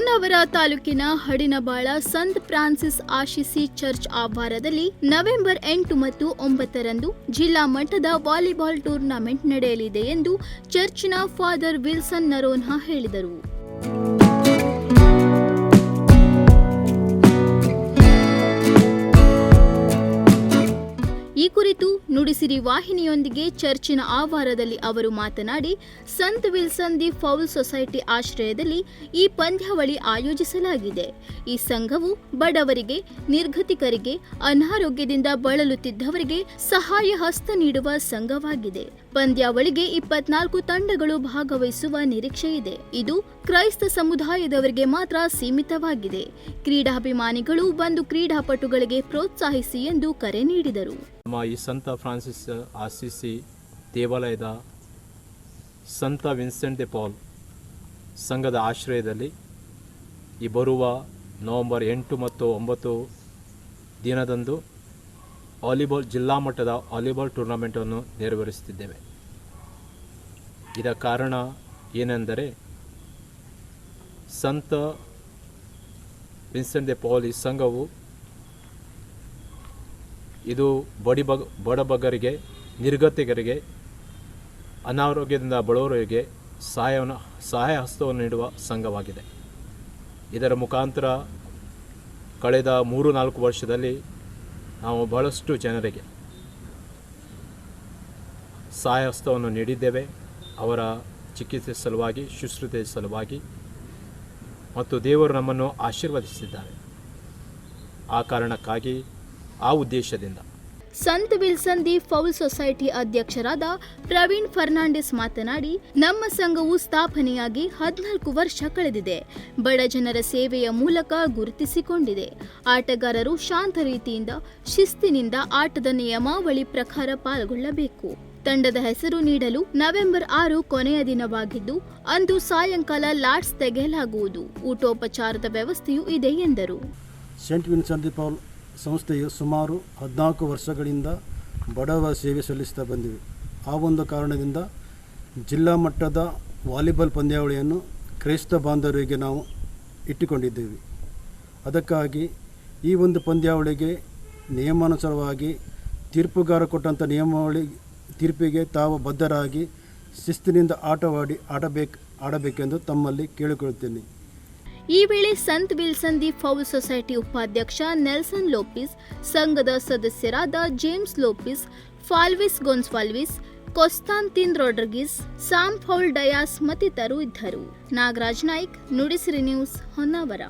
ಹೊನ್ನಾವರ ತಾಲೂಕಿನ Hadinabal Sant Francis Assisi church ಆವಾರದಲ್ಲಿ November ಎಂಟು ಮತ್ತು ಒಂಬತ್ತರಂದು ಜಿಲ್ಲಾ ಮಟ್ಟದ ವಾಲಿಬಾಲ್ ಟೂರ್ನಮೆಂಟ್ ನಡೆಯಲಿದೆ ಎಂದು ಚರ್ಚ್ನ ಫಾದರ್ ವಿಲ್ಸನ್ ನರೋನ್ಹಾ ಹೇಳಿದರು. ಕುರಿತು ನುಡಿಸಿರಿ ವಾಹಿನಿಯೊಂದಿಗೆ ಚರ್ಚಿನ ಆವಾರದಲ್ಲಿ ಅವರು ಮಾತನಾಡಿ, Sant Wilson de Paul society ಆಶ್ರಯದಲ್ಲಿ ಈ ಪಂದ್ಯಾವಳಿ ಆಯೋಜಿಸಲಾಗಿದೆ. ಈ ಸಂಘವು ಬಡವರಿಗೆ, ನಿರ್ಗತಿಕರಿಗೆ, ಅನಾರೋಗ್ಯದಿಂದ ಬಳಲುತ್ತಿದ್ದವರಿಗೆ ಸಹಾಯ ಹಸ್ತ ನೀಡುವ ಸಂಘವಾಗಿದೆ. ಪಂದ್ಯಾವಳಿಗೆ ಇಪ್ಪತ್ನಾಲ್ಕು ತಂಡಗಳು ಭಾಗವಹಿಸುವ ನಿರೀಕ್ಷೆ ಇದೆ. ಇದು ಕ್ರೈಸ್ತ ಸಮುದಾಯದವರಿಗೆ ಮಾತ್ರ ಸೀಮಿತವಾಗಿದೆ. ಕ್ರೀಡಾಭಿಮಾನಿಗಳು ಬಂದು ಕ್ರೀಡಾಪಟುಗಳಿಗೆ ಪ್ರೋತ್ಸಾಹಿಸಿ ಎಂದು ಕರೆ ನೀಡಿದರು. ಈ ಸಂತ ಫ್ರಾನ್ಸಿಸ್ ಆಸಿಸಿ ದೇವಾಲಯದ ಸಂತ ವಿನ್ಸೆಂಟ್ ದೆ ಪಾಲ್ ಸಂಘದ ಆಶ್ರಯದಲ್ಲಿ ಈ ಬರುವ ನವೆಂಬರ್ ಎಂಟು ಮತ್ತು ಒಂಬತ್ತು ದಿನದಂದು ವಾಲಿಬಾಲ್, ಜಿಲ್ಲಾ ಮಟ್ಟದ ವಾಲಿಬಾಲ್ ಟೂರ್ನಮೆಂಟನ್ನು ನೆರವೇರಿಸುತ್ತಿದ್ದೇವೆ. ಇದರ ಕಾರಣ ಏನೆಂದರೆ ಸಂತ ವಿನ್ಸೆಂಟ್ ದೆ ಪಾಲ್ ಈ ಸಂಘವು ಇದು ಬಡಿ ಬಗ, ಬಡಬಗ್ಗರಿಗೆ ನಿರ್ಗತಿಕರಿಗೆ ಅನಾರೋಗ್ಯದಿಂದ ಬಡವರಿಗೆ ಸಹಾಯವನ್ನು ಸಹಾಯ ಹಸ್ತವನ್ನು ನೀಡುವ ಸಂಘವಾಗಿದೆ. ಇದರ ಮುಖಾಂತರ ಕಳೆದ ಮೂರು ನಾಲ್ಕು ವರ್ಷದಲ್ಲಿ ನಾವು ಬಹಳಷ್ಟು ಜನರಿಗೆ ಸಹಾಯ ಹಸ್ತವನ್ನು ನೀಡಿದ್ದೇವೆ. ಅವರ ಚಿಕಿತ್ಸೆ ಸಲುವಾಗಿ, ಶುಶ್ರೂತೆ ಸಲುವಾಗಿ ಮತ್ತು ದೇವರು ನಮ್ಮನ್ನು ಆಶೀರ್ವದಿಸಿದ್ದಾರೆ. ಆ ಕಾರಣಕ್ಕಾಗಿ ಆ ಉದ್ದೇಶದಿಂದ. Sant Wilson de Paul society ಅಧ್ಯಕ್ಷರಾದ ಪ್ರವೀಣ್ ಫರ್ನಾಂಡಿಸ್ ಮಾತನಾಡಿ ನಮ್ಮ ಸಂಘವು ಸ್ಥಾಪನೆಯಾಗಿ ಹದಿನಾಲ್ಕು ವರ್ಷ ಕಳೆದಿದೆ. ಬಡ ಜನರ ಸೇವೆಯ ಮೂಲಕ ಗುರುತಿಸಿಕೊಂಡಿದೆ. ಆಟಗಾರರು ಶಾಂತ ರೀತಿಯಿಂದ ಶಿಸ್ತಿನಿಂದ ಆಟದ ನಿಯಮಾವಳಿ ಪ್ರಕಾರ ಪಾಲ್ಗೊಳ್ಳಬೇಕು. ತಂಡದ ಹೆಸರು ನೀಡಲು ನವೆಂಬರ್ ಆರು ಕೊನೆಯ ದಿನವಾಗಿದ್ದು ಅಂದು ಸಾಯಂಕಾಲ ಲಾಟ್ಸ್ ತೆಗೆಯಲಾಗುವುದು. ಊಟೋಪಚಾರದ ವ್ಯವಸ್ಥೆಯೂ ಇದೆ ಎಂದರು. ಸೆಂಟ್ ವಿನ್ಸನ್ ದಿ ಪೌಲ್ ಸಂಸ್ಥೆಯು ಸುಮಾರು ಹದಿನಾಲ್ಕು ವರ್ಷಗಳಿಂದ ಬಡವರ ಸೇವೆ ಸಲ್ಲಿಸ್ತಾ ಬಂದಿವೆ ಆ ಒಂದು ಕಾರಣದಿಂದ ಜಿಲ್ಲಾ ಮಟ್ಟದ ವಾಲಿಬಾಲ್ ಪಂದ್ಯಾವಳಿಯನ್ನು ಕ್ರೈಸ್ತ ಬಾಂಧವರಿಗೆ ನಾವು ಇಟ್ಟುಕೊಂಡಿದ್ದೇವೆ. ಅದಕ್ಕಾಗಿ ಈ ಒಂದು ಪಂದ್ಯಾವಳಿಗೆ ನಿಯಮಾನುಸಾರವಾಗಿ ತೀರ್ಪುಗಾರ ಕೊಟ್ಟಂಥ ನಿಯಮಾವಳಿ, ತೀರ್ಪಿಗೆ ತಾವು ಬದ್ಧರಾಗಿ ಶಿಸ್ತಿನಿಂದ ಆಟವಾಡಿ, ಆಡಬೇಕು, ಆಡಬೇಕೆಂದು ತಮ್ಮಲ್ಲಿ ಕೇಳಿಕೊಳ್ಳುತ್ತೇನೆ. ಈ ವೇಳೆ Sant Wilson de Paul society ಉಪಾಧ್ಯಕ್ಷ ನೆಲ್ಸನ್ ಲೋಪಿಸ್, ಸಂಘದ ಸದಸ್ಯರಾದ ಜೇಮ್ಸ್ ಲೋಪಿಸ್, ಫಾಲ್ವಿಸ್ ಗೊನ್ಸ್ವಾಲ್ವಿಸ್, ಕೊಸ್ತಾಂತಿನ್ ರೊಡ್ರಿಗಿಸ್, ಸಾಮ್ ಫೌಲ್ ಡಯಾಸ್ ಮತ್ತಿತರರು ಇದ್ದರು. ನಾಗರಾಜ್ ನಾಯ್ಕ್, ನುಡಿಸಿರಿ ನ್ಯೂಸ್ ಹೊನ್ನಾವರ.